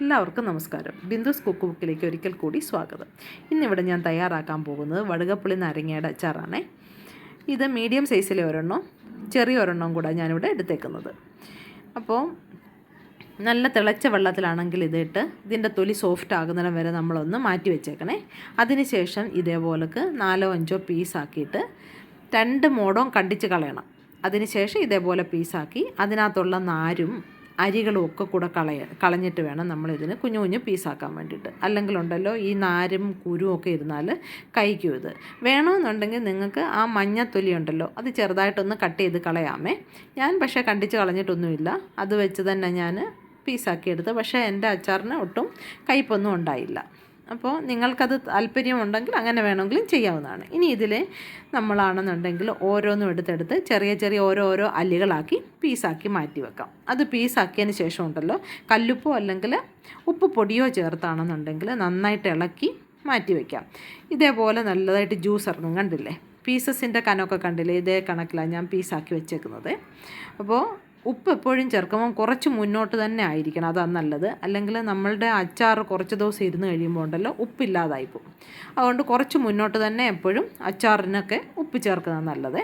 എല്ലാവർക്കും നമസ്കാരം. ബിന്ദുസ് കുക്ക് ബുക്കിലേക്ക് ഒരിക്കൽ കൂടി സ്വാഗതം. ഇന്നിവിടെ ഞാൻ തയ്യാറാക്കാൻ പോകുന്നത് വടുകപ്പുളി നാരങ്ങയുടെ അച്ചാറാണേ. ഇത് മീഡിയം സൈസിലെ ഒരെണ്ണം ചെറിയ ഒരെണ്ണം കൂടെ ഞാനിവിടെ എടുത്തേക്കുന്നത്. അപ്പോൾ നല്ല തിളച്ച വെള്ളത്തിലാണെങ്കിൽ ഇതിട്ട് ഇതിന്റെ തൊലി സോഫ്റ്റ് ആകുന്നിടം വരെ നമ്മളൊന്ന് മാറ്റി വെച്ചേക്കണേ. അതിനുശേഷം ഇതേപോലക്ക് നാലോ അഞ്ചോ പീസാക്കിയിട്ട് രണ്ട് മോടവും കണ്ടിച്ച് കളയണം. അതിനുശേഷം ഇതേപോലെ പീസാക്കി അതിനകത്തുള്ള നാരും അരികളും ഒക്കെ കൂടെ കളയ കളഞ്ഞിട്ട് വേണം നമ്മളിതിന് കുഞ്ഞു കുഞ്ഞു പീസാക്കാൻ വേണ്ടിയിട്ട്. അല്ലെങ്കിൽ ഉണ്ടല്ലോ ഈ നാരും കുരും ഒക്കെ ഇരുന്നാൽ കഴിക്കും ഇത്. വേണമെന്നുണ്ടെങ്കിൽ നിങ്ങൾക്ക് ആ മഞ്ഞത്തൊലി ഉണ്ടല്ലോ അത് ചെറുതായിട്ടൊന്ന് കട്ട് ചെയ്ത് കളയാമേ. ഞാൻ പക്ഷേ കണ്ടിച്ച് കളഞ്ഞിട്ടൊന്നുമില്ല. അത് വെച്ച് തന്നെ ഞാൻ പീസാക്കിയെടുത്ത് പക്ഷേ എന്റെ അച്ചാറിന് ഒട്ടും കയ്പൊന്നും ഉണ്ടായില്ല. അപ്പോൾ നിങ്ങൾക്കത് താല്പര്യമുണ്ടെങ്കിൽ അങ്ങനെ വേണമെങ്കിലും ചെയ്യാവുന്നതാണ്. ഇനി ഇതിൽ നമ്മളാണെന്നുണ്ടെങ്കിൽ ഓരോന്നും എടുത്തെടുത്ത് ചെറിയ ചെറിയ ഓരോ ഓരോ അല്ലികളാക്കി പീസാക്കി മാറ്റി വെക്കാം. അത് പീസാക്കിയതിന് ശേഷം ഉണ്ടല്ലോ കല്ലുപ്പോ അല്ലെങ്കിൽ ഉപ്പ് പൊടിയോ ചേർത്താണെന്നുണ്ടെങ്കിൽ നന്നായിട്ട് ഇളക്കി മാറ്റി വയ്ക്കാം ഇതേപോലെ നല്ലതായിട്ട് ജ്യൂസ് ഇറങ്ങും കണ്ടില്ലേ? പീസസിന്റെ കനമൊക്കെ കണ്ടില്ലേ? ഇതേ കണക്കിലാണ് ഞാൻ പീസാക്കി വെച്ചേക്കുന്നത്. അപ്പോൾ ഉപ്പ് എപ്പോഴും ചേർക്കുമ്പോൾ കുറച്ച് മുന്നോട്ട് തന്നെ ആയിരിക്കണം അതാണ് നല്ലത്. അല്ലെങ്കിൽ നമ്മളുടെ അച്ചാർ കുറച്ച് ദിവസം ഇരുന്ന് കഴിയുമ്പോൾ ഉണ്ടല്ലോ ഉപ്പില്ലാതായി പോകും. അതുകൊണ്ട് കുറച്ച് മുന്നോട്ട് തന്നെ എപ്പോഴും അച്ചാറിനൊക്കെ ഉപ്പ് ചേർക്കുന്നത് നല്ലത്.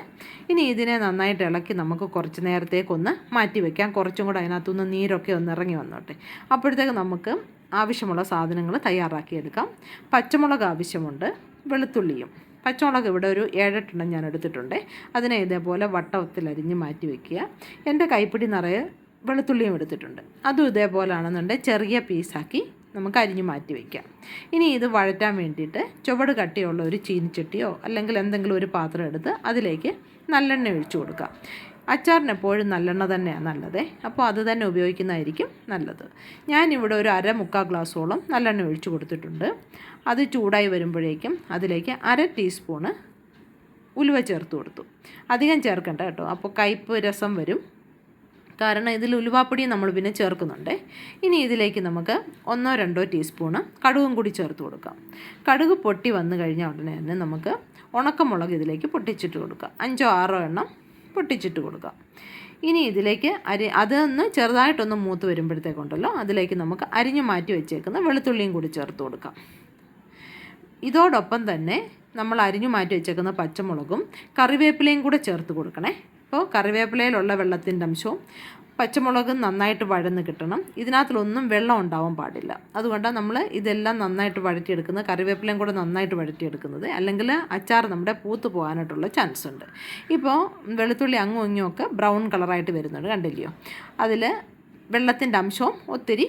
ഇനി ഇതിനെ നന്നായിട്ട് ഇളക്കി നമുക്ക് കുറച്ച് നേരത്തേക്കൊന്ന് മാറ്റി വയ്ക്കാം കുറച്ചും കൂടെ അതിനകത്തുനിന്ന് നീരൊക്കെ ഒന്ന് ഇറങ്ങി വന്നോട്ടെ. അപ്പോഴത്തേക്ക് നമുക്ക് ആവശ്യമുള്ള സാധനങ്ങൾ തയ്യാറാക്കിയെടുക്കാം. പച്ചമുളക് ആവശ്യമുണ്ട് വെളുത്തുള്ളിയും. പച്ചമുളക് ഇവിടെ ഒരു ഏഴെട്ടെണ്ണം ഞാൻ എടുത്തിട്ടുണ്ട്. അതിനെ ഇതേപോലെ വട്ടത്തിൽ അരിഞ്ഞ് മാറ്റി വയ്ക്കുക എന്റെ കൈപ്പിടി നിറയെ വെളുത്തുള്ളിയും എടുത്തിട്ടുണ്ട്. അതും ഇതേപോലെയാണെന്നുണ്ടെങ്കിൽ ചെറിയ പീസാക്കി നമുക്ക് അരിഞ്ഞ് മാറ്റി വയ്ക്കാം ഇനി ഇത് വഴറ്റാൻ വേണ്ടിയിട്ട് ചുവട് കട്ടിയുള്ള ഒരു ചീനിച്ചട്ടിയോ അല്ലെങ്കിൽ എന്തെങ്കിലും ഒരു പാത്രം എടുത്ത് അതിലേക്ക് നല്ലെണ്ണ ഒഴിച്ചു കൊടുക്കാം. അച്ചാറിന് എപ്പോഴും നല്ലെണ്ണ തന്നെയാണ് നല്ലത്. അപ്പോൾ അത് തന്നെ ഉപയോഗിക്കുന്നതായിരിക്കും നല്ലത്. ഞാനിവിടെ ഒരു അര മുക്കാൽ ഗ്ലാസ്സോളം നല്ലെണ്ണ ഒഴിച്ചു കൊടുത്തിട്ടുണ്ട്. അത് ചൂടായി വരുമ്പോഴേക്കും അതിലേക്ക് അര ടീസ്പൂണ് ഉലുവ ചേർത്ത് കൊടുത്തു. അധികം ചേർക്കണ്ട കേട്ടോ. അപ്പോൾ കയ്പ്പ് രസം വരും. കാരണം ഇതിൽ ഉലുവാപ്പൊടി നമ്മൾ പിന്നെ ചേർക്കുന്നുണ്ട്. ഇനി ഇതിലേക്ക് നമുക്ക് ഒന്നോ രണ്ടോ ടീസ്പൂണ് കടുകും കൂടി ചേർത്ത് കൊടുക്കാം. കടുക് പൊട്ടി വന്നു കഴിഞ്ഞാൽ ഉടനെ തന്നെ നമുക്ക് ഉണക്കമുളക് ഇതിലേക്ക് പൊട്ടിച്ചിട്ട് കൊടുക്കാം. അഞ്ചോ ആറോ എണ്ണം പൊട്ടിച്ചിട്ട് കൊടുക്കുക ഇനി ഇതിലേക്ക് അരി അതൊന്ന് ചെറുതായിട്ടൊന്ന് മൂത്ത് വരുമ്പോഴത്തേക്കുണ്ടല്ലോ അതിലേക്ക് നമുക്ക് അരിഞ്ഞു മാറ്റി വെച്ചേക്കുന്ന വെളുത്തുള്ളിയും കൂടി ചേർത്ത് കൊടുക്കാം. ഇതോടൊപ്പം തന്നെ നമ്മൾ അരിഞ്ഞു മാറ്റി വെച്ചേക്കുന്ന പച്ചമുളകും കറിവേപ്പിലയും കൂടെ ചേർത്ത് കൊടുക്കണേ. അപ്പോൾ കറിവേപ്പിലയിലുള്ള വെള്ളത്തിന്റെ അംശവും പച്ചമുളകും നന്നായിട്ട് വഴന്ന് കിട്ടണം. ഇതിനകത്തിലൊന്നും വെള്ളം ഉണ്ടാവാൻ പാടില്ല. അതുകൊണ്ടാണ് നമ്മൾ ഇതെല്ലാം നന്നായിട്ട് വഴറ്റിയെടുക്കുന്നത്. കറിവേപ്പിലയും കൂടെ നന്നായിട്ട് വഴറ്റിയെടുക്കുന്നത്. അല്ലെങ്കിൽ അച്ചാർ നമ്മുടെ പൂത്ത് പോകാനായിട്ടുള്ള ചാൻസ് ഉണ്ട്. ഇപ്പോൾ വെളുത്തുള്ളി അങ്ങും ഇങ്ങും ഒക്കെ ബ്രൗൺ കളറായിട്ട് വരുന്നുണ്ട്. കണ്ടില്ലയോ? അതിൽ വെള്ളത്തിന്റെ അംശവും ഒത്തിരി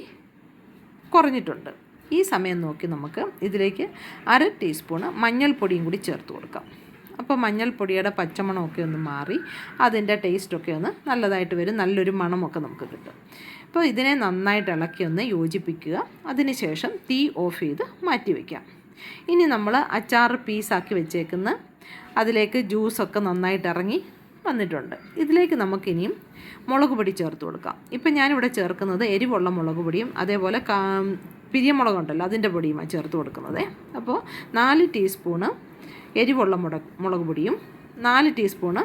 കുറഞ്ഞിട്ടുണ്ട്. ഈ സമയം നോക്കി നമുക്ക് ഇതിലേക്ക് അര ടീസ്പൂണ് മഞ്ഞൾപ്പൊടിയും കൂടി ചേർത്ത് കൊടുക്കാം. അപ്പോൾ മഞ്ഞൾപ്പൊടിയുടെ പച്ചമണമൊക്കെ ഒന്ന് മാറി അതിന്റെ ടേസ്റ്റൊക്കെ ഒന്ന് നല്ലതായിട്ട് വരും. നല്ലൊരു മണമൊക്കെ നമുക്ക് കിട്ടും. അപ്പോൾ ഇതിനെ നന്നായിട്ട് ഇളക്കി ഒന്ന് യോജിപ്പിക്കുക. അതിനുശേഷം തീ ഓഫ് ചെയ്ത് മാറ്റി വയ്ക്കാം ഇനി നമ്മൾ അച്ചാർ പീസാക്കി വെച്ചേക്കുന്ന അതിലേക്ക് ജ്യൂസൊക്കെ നന്നായിട്ട് ഇറങ്ങി വന്നിട്ടുണ്ട്. ഇതിലേക്ക് നമുക്കിനിയും മുളക് പൊടി ചേർത്ത് കൊടുക്കാം. ഇപ്പം ഞാനിവിടെ ചേർക്കുന്നത് എരിവുള്ള മുളക് പൊടിയും അതേപോലെ പിരിയമുളകുണ്ടല്ലോ അതിന്റെ പൊടിയുമാണ് ചേർത്ത് കൊടുക്കുന്നത്. അപ്പോൾ നാല് ടീസ്പൂണ് എരിവുള്ള മുളക് മുളക് പൊടിയും നാല് ടീസ്പൂണ്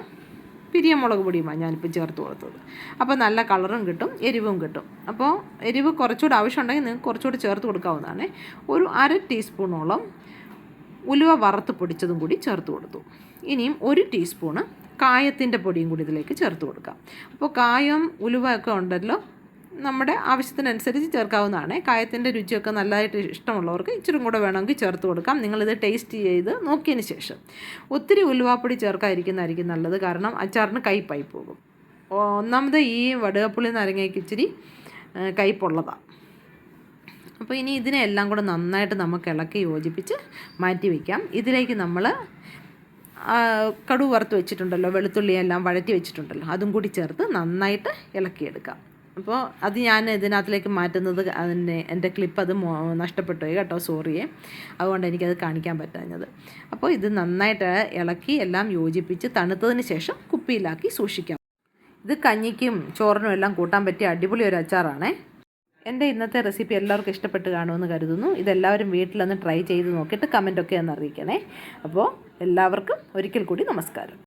പിരിയമുളക് പൊടിയുമാണ് ഞാനിപ്പോൾ ചേർത്ത് കൊടുത്തത്. അപ്പോൾ നല്ല കളറും കിട്ടും എരിവും കിട്ടും. അപ്പോൾ എരിവ് കുറച്ചുകൂടെ ആവശ്യമുണ്ടെങ്കിൽ നിങ്ങൾക്ക് കുറച്ചുകൂടി ചേർത്ത് കൊടുക്കാവുന്നതാണ്. ഒരു അര ടീസ്പൂണോളം ഉലുവ വറുത്ത് പൊടിച്ചതും കൂടി ചേർത്ത് കൊടുത്തു. ഇനിയും ഒരു ടീസ്പൂണ് കായത്തിന്റെ പൊടിയും കൂടി ഇതിലേക്ക് ചേർത്ത് കൊടുക്കാം. അപ്പോൾ കായം ഉലുവ ഒക്കെ ഉണ്ടല്ലോ നമ്മുടെ ആവശ്യത്തിനനുസരിച്ച് ചേർക്കാവുന്നതാണ്. കായത്തിന്റെ രുചിയൊക്കെ നല്ലതായിട്ട് ഇഷ്ടമുള്ളവർക്ക് ഇച്ചിരി കൂടെ വേണമെങ്കിൽ ചേർത്ത് കൊടുക്കാം. നിങ്ങളിത് ടേസ്റ്റ് ചെയ്ത് നോക്കിയതിന് ശേഷം ഒത്തിരി ഉലുവാപ്പൊടി ചേർക്കാതിരിക്കുന്നതായിരിക്കും നല്ലത്. കാരണം അച്ചാറിന് കയ്പായി പോകും. ഒന്നാമത് ഈ വടുകപ്പുളി നാരങ്ങയ്ക്ക് ഇച്ചിരി കയ്പുള്ളതാണ് അപ്പോൾ ഇനി ഇതിനെ എല്ലാം കൂടെ നന്നായിട്ട് നമുക്ക് ഇളക്കി യോജിപ്പിച്ച് മാറ്റി വയ്ക്കാം. ഇതിലേക്ക് നമ്മൾ കടുവ് വറുത്ത് വെച്ചിട്ടുണ്ടല്ലോ വെളുത്തുള്ളി എല്ലാം വഴറ്റി വെച്ചിട്ടുണ്ടല്ലോ അതും കൂടി ചേർത്ത് നന്നായിട്ട് ഇളക്കിയെടുക്കാം. അപ്പോൾ അത് ഞാൻ ഇതിനകത്തിലേക്ക് മാറ്റുന്നത് അതിന്റെ എന്റെ ക്ലിപ്പ് അത് നഷ്ടപ്പെട്ടു കേട്ടോ സോറിയെ അതുകൊണ്ട് എനിക്കത് കാണിക്കാൻ പറ്റാഞ്ഞത്. അപ്പോൾ ഇത് നന്നായിട്ട് ഇളക്കി എല്ലാം യോജിപ്പിച്ച് തണുത്തതിന് ശേഷം കുപ്പിയിലാക്കി സൂക്ഷിക്കാം. ഇത് കഞ്ഞിക്കും ചോറിനും എല്ലാം കൂട്ടാൻ പറ്റിയ അടിപൊളി ഒരു അച്ചാറാണേ. എന്റെ ഇന്നത്തെ റെസിപ്പി എല്ലാവർക്കും ഇഷ്ടപ്പെട്ട് കാണുമെന്ന് കരുതുന്നു. ഇതെല്ലാവരും വീട്ടിലൊന്ന് ട്രൈ ചെയ്ത് നോക്കിയിട്ട് കമന്റൊക്കെ ഒന്ന് അറിയിക്കണേ. അപ്പോൾ എല്ലാവർക്കും ഒരിക്കൽ കൂടി നമസ്കാരം.